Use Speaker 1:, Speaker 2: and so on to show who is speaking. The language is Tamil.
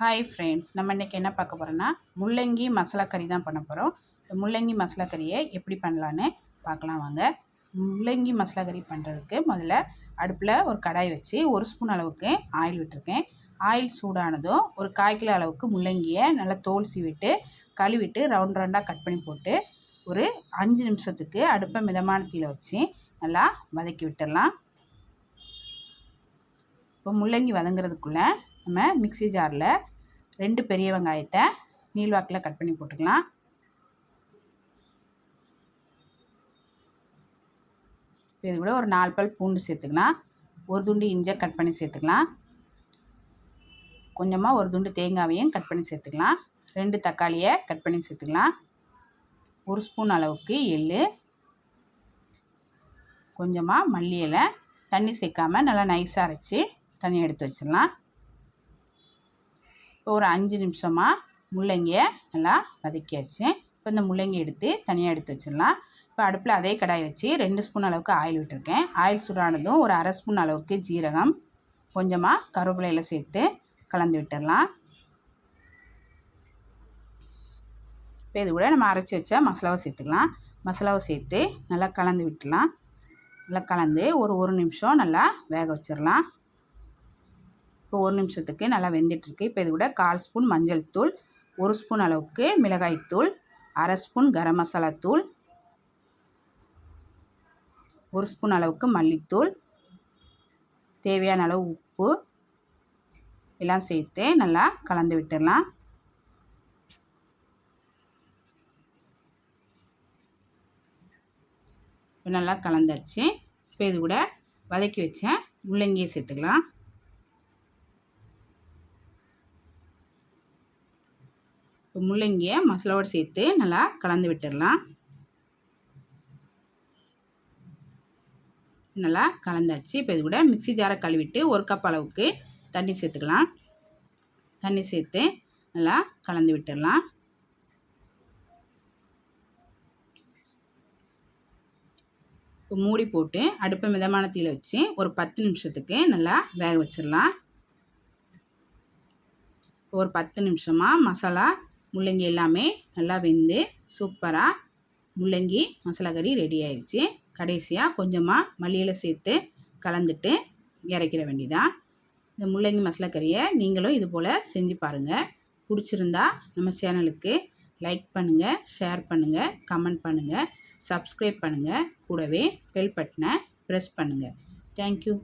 Speaker 1: ஹாய் ஃப்ரெண்ட்ஸ் நம்ம இன்றைக்கி என்ன பார்க்க போகிறோன்னா முள்ளங்கி மசாலா கறி தான் பண்ண போகிறோம் இந்த முள்ளங்கி மசாலா கறியை எப்படி பண்ணலான்னு பார்க்கலாம் வாங்க. முள்ளங்கி மசாலா கறி பண்ணுறதுக்கு முதல்ல அடுப்பில் ஒரு கடாய் வச்சு ஒரு ஸ்பூன் அளவுக்கு ஆயில் விட்டுருக்கேன். ஆயில் சூடானதும் ஒரு கால் கிலோ அளவுக்கு முள்ளங்கியை நல்லா தோல் சீவிட்டு கழுவிட்டு ரவுண்ட் ரவுண்டாக கட் பண்ணி போட்டு ஒரு அஞ்சு நிமிஷத்துக்கு அடுப்பை மிதமான தீயில் வச்சு நல்லா வதக்கி விட்டுடலாம். இப்போ முள்ளங்கி வதங்குறதுக்குள்ளே நம்ம மிக்சி ஜாரில் ரெண்டு பெரிய வெங்காயத்தை நீள்வாக்கில் கட் பண்ணி போட்டுக்கலாம். இப்போ இது கூட ஒரு நாலு பல் பூண்டு சேர்த்துக்கலாம். ஒரு துண்டு இஞ்சை கட் பண்ணி சேர்த்துக்கலாம். கொஞ்சமாக ஒரு துண்டு தேங்காவையும் கட் பண்ணி சேர்த்துக்கலாம். ரெண்டு தக்காளியை கட் பண்ணி சேர்த்துக்கலாம். ஒரு ஸ்பூன் அளவுக்கு எள் கொஞ்சமாக மல்லி இலை. தண்ணி சேர்க்காமல் நல்லா நைஸாக அரைச்சி தண்ணி எடுத்து வச்சிடலாம். இப்போ ஒரு அஞ்சு நிமிஷமாக முள்ளங்கியை நல்லா வதக்கியாச்சு. இப்போ இந்த முள்ளங்கி எடுத்து தனியாக எடுத்து வச்சிடலாம். இப்போ அடுப்பில் அதே கடாய் வச்சு ரெண்டு ஸ்பூன் அளவுக்கு ஆயில் விட்டுருக்கேன். ஆயில் சூடானதும் ஒரு அரை ஸ்பூன் அளவுக்கு ஜீரகம் கொஞ்சமாக கருவேப்பிலையில் சேர்த்து கலந்து விட்டுடலாம். இப்போ இது கூட நம்ம அரைச்சி வச்ச மசாலாவை சேர்த்துக்கலாம். மசாலாவை சேர்த்து நல்லா கலந்து விட்டுடலாம். நல்லா கலந்து ஒரு ஒரு நிமிஷம் நல்லா வேக வச்சிடலாம். இப்போ ஒரு நிமிஷத்துக்கு நல்லா வெந்துட்டுருக்கு. இப்போ இது கூட கால் ஸ்பூன் மஞ்சள் தூள் ஒரு ஸ்பூன் அளவுக்கு மிளகாய்த்தூள் அரை ஸ்பூன் கரம் மசாலா தூள் ஒரு ஸ்பூன் அளவுக்கு மல்லித்தூள் தேவையான அளவு உப்பு எல்லாம் சேர்த்து நல்லா கலந்து விட்டுடலாம். நல்லா கலந்தாச்சு. இப்போ இது கூட வதக்கி வச்சேன் முள்ளங்கியை சேர்த்துக்கலாம். இப்போ முள்ளங்கியை மசாலாவோடு சேர்த்து நல்லா கலந்து விட்டுடலாம். நல்லா கலந்தாச்சு. இப்போ இது கூட மிக்சி ஜாரை கழுவிட்டு ஒரு கப் அளவுக்கு தண்ணி சேர்த்துக்கலாம். தண்ணி சேர்த்து நல்லா கலந்து விட்டுடலாம். இப்போ மூடி போட்டு அடுப்பை மிதமான தீயில் வச்சு ஒரு பத்து நிமிஷத்துக்கு நல்லா வேக வச்சிடலாம். ஒரு பத்து நிமிஷமாக மசாலா முள்ளங்கி எல்லாமே நல்லா வெந்து சூப்பராக முள்ளங்கி மசாலா கறி ரெடி ஆயிடுச்சு. கடைசியாக கொஞ்சமாக மல்லியில் சேர்த்து கலந்துட்டு இறக்கிற வேண்டிதான் இந்த முள்ளங்கி மசாலா கறியை நீங்களும் இது போல் செஞ்சு பாருங்கள் பிடிச்சிருந்தா நம்ம சேனலுக்கு லைக் பண்ணுங்கள் ஷேர் பண்ணுங்கள் கமெண்ட் பண்ணுங்கள் சப்ஸ்கிரைப் பண்ணுங்கள் கூடவே பெல் பட்டனை ப்ரெஸ் பண்ணுங்கள் தேங்க்யூ